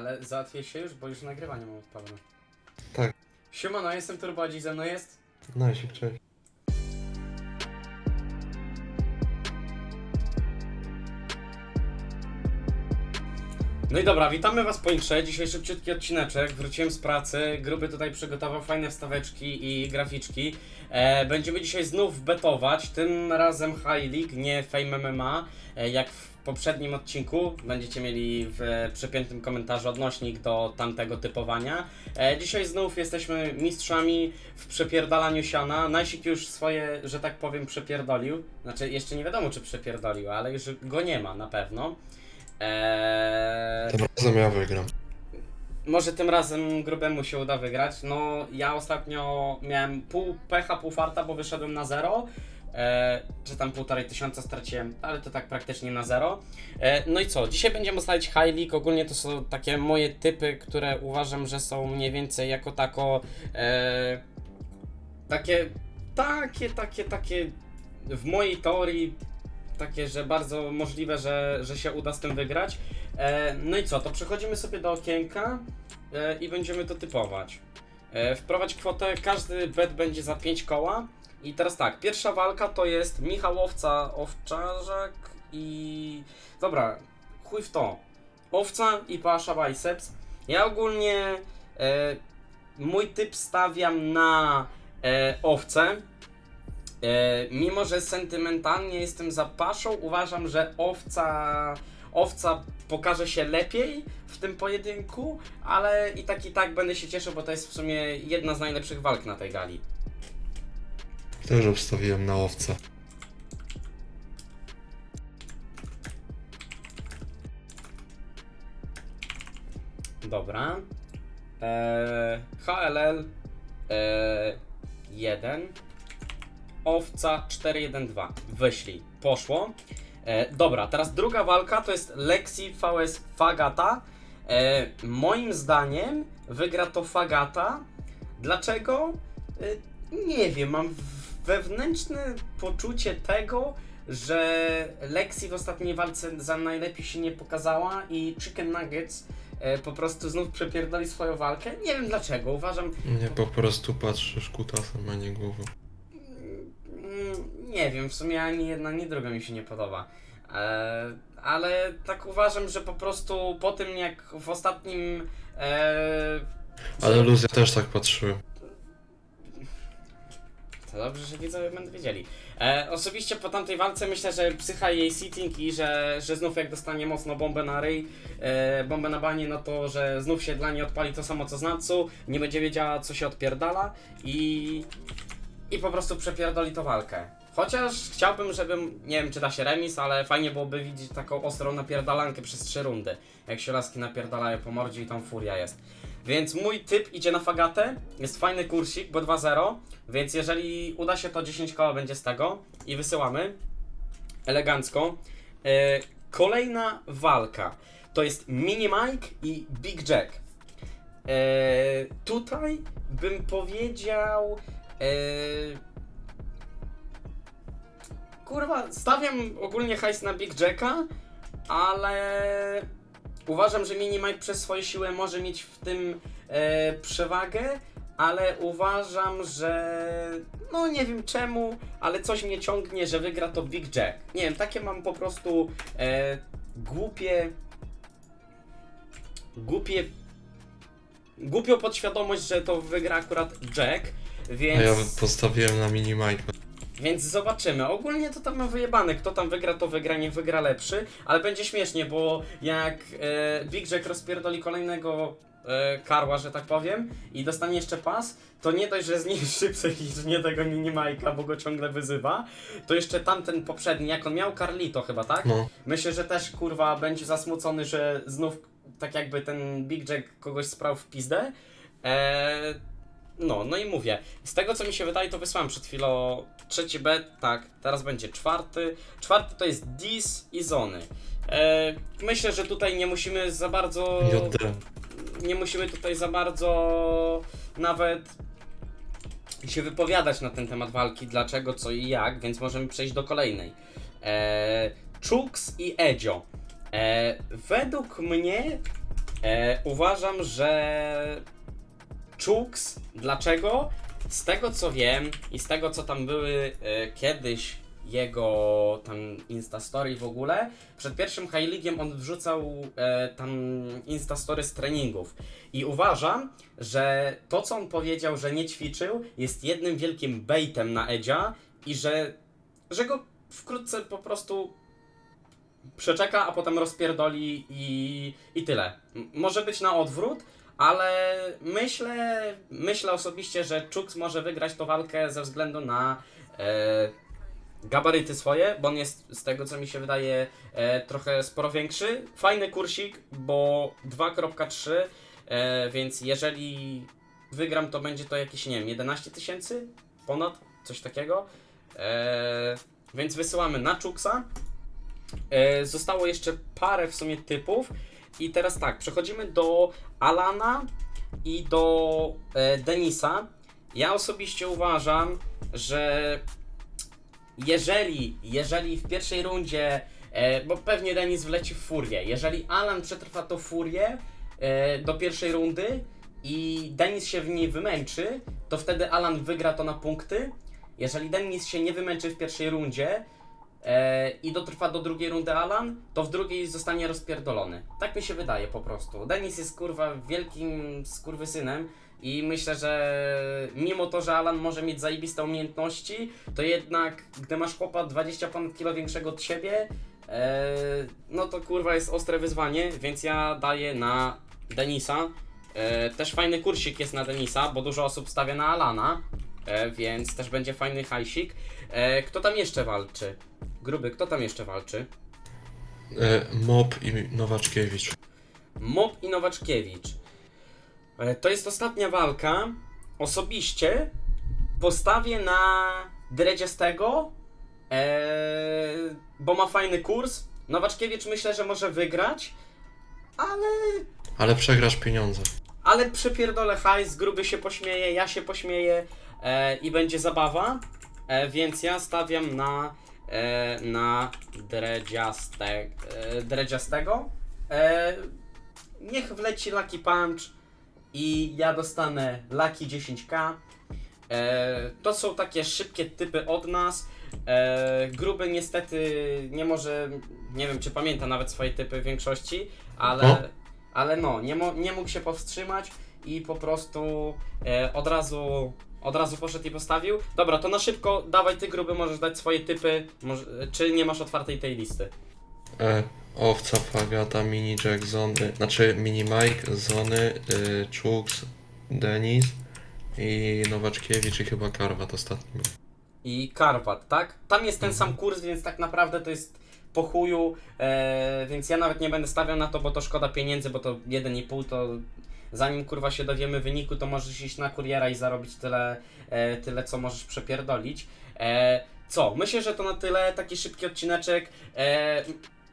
Ale załatwię się już, bo już nagrywanie mam odpalone. Tak. Siemano, jestem Turbodzi, ze mną jest... Najsik, cześć. No i dobra, witamy was po. Dzisiaj szybciutki odcineczek. Wróciłem z pracy. Gruby tutaj przygotował fajne wstaweczki i graficzki. E, będziemy dzisiaj znów betować. Tym razem High League, nie Fame MMA. E, jak w poprzednim odcinku. Będziecie mieli w przepiętym komentarzu odnośnik do tamtego typowania. E, dzisiaj znów jesteśmy mistrzami w przepierdalaniu siana. Najsik już swoje, że tak powiem, przepierdolił. Znaczy, jeszcze nie wiadomo, czy przepierdolił, ale już go nie ma na pewno. Eee, Tym razem ja wygram. może tym razem grubemu się uda wygrać. No, ja ostatnio miałem pół pecha, pół farta, bo wyszedłem na zero. E, czy tam półtorej tysiąca straciłem, ale to tak praktycznie na zero. E, no i co? Dzisiaj będziemy ustalić High League. Ogólnie to są takie moje typy, które uważam, że są mniej więcej jako tako. E, takie, takie, takie, takie. W mojej teorii takie, że bardzo możliwe, że, że się uda z tym wygrać. E, no i co, to przechodzimy sobie do okienka e, i będziemy to typować. E, wprowadź kwotę, każdy bet będzie za 5 koła. I teraz tak, pierwsza walka to jest Michałowca Owczarzak i... Dobra, chuj w to. Owca i Pasza Biceps. Ja ogólnie e, mój typ stawiam na e, owcę. E, mimo, że sentymentalnie jestem za paszą, uważam, że owca, owca pokaże się lepiej w tym pojedynku, ale i tak i tak będę się cieszył, bo to jest w sumie jedna z najlepszych walk na tej gali. Też obstawiłem na owce. Dobra. Eee, HLL eee, 1. Owca 412. Wyślij. Poszło. E, dobra, teraz druga walka to jest Lexi vs Fagata. E, moim zdaniem wygra to Fagata. Dlaczego? E, nie wiem, mam wewnętrzne poczucie tego, że Lexi w ostatniej walce za najlepiej się nie pokazała i Chicken Nuggets e, po prostu znów przepierdoli swoją walkę. Nie wiem dlaczego, uważam, Nie po prostu patrzysz kutasem, a nie głową. Nie wiem, w sumie ani jedna, ani druga mi się nie podoba. E, ale tak uważam, że po prostu po tym jak w ostatnim. E, Ale Luz, ja też tak patrzyłem. to dobrze, że widzowie będą wiedzieli. E, osobiście po tamtej walce myślę, że psycha jej sitting i że, że znów jak dostanie mocno bombę na ryj, e, bombę na banie, no to że znów się dla niej odpali to samo co z Natsu, nie będzie wiedziała co się odpierdala i, i po prostu przepierdoli to walkę. Chociaż chciałbym, żebym, nie wiem czy da się remis, ale fajnie byłoby widzieć taką ostrą napierdalankę przez trzy rundy. Jak się laski napierdalają po mordzie i tam furia jest. Więc mój typ idzie na fagatę, jest fajny kursik, bo 2-0, więc jeżeli uda się to 10 koła będzie z tego i wysyłamy elegancko. E, kolejna walka to jest Mini Mike i Big Jack. E, tutaj bym powiedział. E, kurwa, stawiam ogólnie hajs na Big Jacka, ale uważam, że Mini Mike przez swoje siły może mieć w tym e, przewagę, ale uważam, że no nie wiem czemu, ale coś mnie ciągnie, że wygra to Big Jack. Nie wiem, takie mam po prostu e, głupie głupie głupią podświadomość, że to wygra akurat Jack, A więc ja postawiłem na mini Mike. Więc zobaczymy. Ogólnie to tam ma wyjebane. Kto tam wygra, to wygra, nie wygra lepszy. Ale będzie śmiesznie, bo jak e, Big Jack rozpierdoli kolejnego e, karła, że tak powiem, i dostanie jeszcze pas, to nie dość, że zniszczy psychicznie tego minimajka, bo go ciągle wyzywa, to jeszcze tamten poprzedni, jak on miał Carlito chyba, tak? No, Myślę, że też kurwa będzie zasmucony, że znów tak jakby ten Big Jack kogoś sprał w pizdę. Eee, no, no i mówię, z tego co mi się wydaje, to wysłałem przed chwilą trzeci bet, tak, teraz będzie czwarty. Czwarty to jest Dis i Zony. Eee, myślę, że tutaj nie musimy za bardzo JD. nie musimy tutaj za bardzo nawet się wypowiadać na ten temat walki, dlaczego, co i jak, więc możemy przejść do kolejnej. Eee, Chooks i Edzio. Eee, według mnie E, uważam, że Chuks, dlaczego? Z tego co wiem i z tego co tam były e, kiedyś jego tam Instastory w ogóle, przed pierwszym High on wrzucał e, tam Instastory z treningów. I uważam, że to co on powiedział, że nie ćwiczył, jest jednym wielkim baitem na Edzia i że, że go wkrótce po prostu przeczeka, a potem rozpierdoli i, i tyle. M- może być na odwrót, ale myślę, myślę osobiście, że Chuks może wygrać tą walkę ze względu na e, gabaryty swoje, bo on jest z tego co mi się wydaje e, trochę sporo większy. Fajny kursik, bo 2.3, e, więc jeżeli wygram, to będzie to jakieś, nie wiem, 11 tysięcy? Ponad? Coś takiego. E, więc wysyłamy na Chuksa. E, zostało jeszcze parę w sumie typów. I teraz tak, przechodzimy do Alana i do e, Denisa. Ja osobiście uważam, że jeżeli, jeżeli w pierwszej rundzie, e, bo pewnie Denis wleci w furię, jeżeli Alan przetrwa to furię e, do pierwszej rundy i Denis się w niej wymęczy, to wtedy Alan wygra to na punkty. Jeżeli Denis się nie wymęczy w pierwszej rundzie, e, i dotrwa do drugiej rundy Alan, to w drugiej zostanie rozpierdolony. Tak mi się wydaje po prostu. Denis jest kurwa wielkim skurwysynem i myślę, że mimo to, że Alan może mieć zajebiste umiejętności, to jednak gdy masz chłopa 20 ponad kilo większego od siebie, e, no to kurwa jest ostre wyzwanie, więc ja daję na Denisa. E, też fajny kursik jest na Denisa, bo dużo osób stawia na Alana, e, więc też będzie fajny hajsik. E, kto tam jeszcze walczy? Gruby, kto tam jeszcze walczy? E, Mob i Nowaczkiewicz. Mob i Nowaczkiewicz. E, To jest ostatnia walka. Osobiście postawię na Dredziastego, e, bo ma fajny kurs. Nowaczkiewicz myślę, że może wygrać, ale Ale przegrasz pieniądze. ale przepierdolę hajs, gruby się pośmieje, ja się pośmieję e, i będzie zabawa, e, więc ja stawiam na, na dredziaste, e, dredziastego. E, niech wleci Lucky Punch i ja dostanę Lucky 10k. E, to są takie szybkie typy od nas. E, gruby niestety nie może, nie wiem czy pamięta nawet swoje typy w większości, ale, ale no, nie, mo, nie mógł się powstrzymać i po prostu e, od razu od razu poszedł i postawił. Dobra, to na szybko dawaj ty gruby, możesz dać swoje typy, może, czy nie masz otwartej tej listy. E, Owca, Fagata, Mini Jack, Zony, znaczy Mini Mike, Zony, y, Chuks, Denis i Nowaczkiewicz i chyba Karwat ostatni był. i Karpat, tak? Tam jest ten sam kurs, więc tak naprawdę to jest po chuju, e, więc ja nawet nie będę stawiał na to, bo to szkoda pieniędzy, bo to 1,5 to zanim kurwa się dowiemy wyniku, to możesz iść na kuriera i zarobić tyle, e, tyle co możesz przepierdolić. E, co? Myślę, że to na tyle, taki szybki odcineczek. E,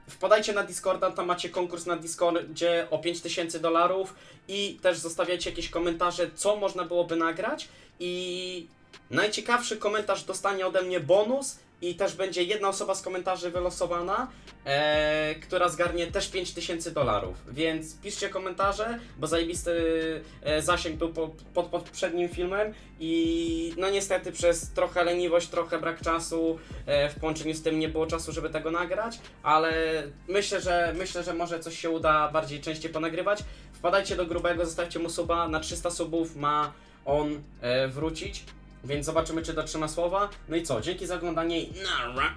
Wpadajcie na Discorda, tam macie konkurs na Discordzie o 5000 dolarów i też zostawiajcie jakieś komentarze, co można byłoby nagrać i Najciekawszy komentarz dostanie ode mnie bonus i też będzie jedna osoba z komentarzy wylosowana, e, która zgarnie też 5000 dolarów. Więc piszcie komentarze, bo zajebisty e, zasięg był po, pod poprzednim filmem i no niestety przez trochę leniwość, trochę brak czasu e, w połączeniu z tym nie było czasu, żeby tego nagrać, ale myślę, że myślę, że może coś się uda bardziej częściej ponagrywać. Wpadajcie do grubego, zostawcie mu suba, na 300 subów ma on e, wrócić. Więc zobaczymy, czy dotrzyma słowa. No i co? Dzięki za oglądanie i nara!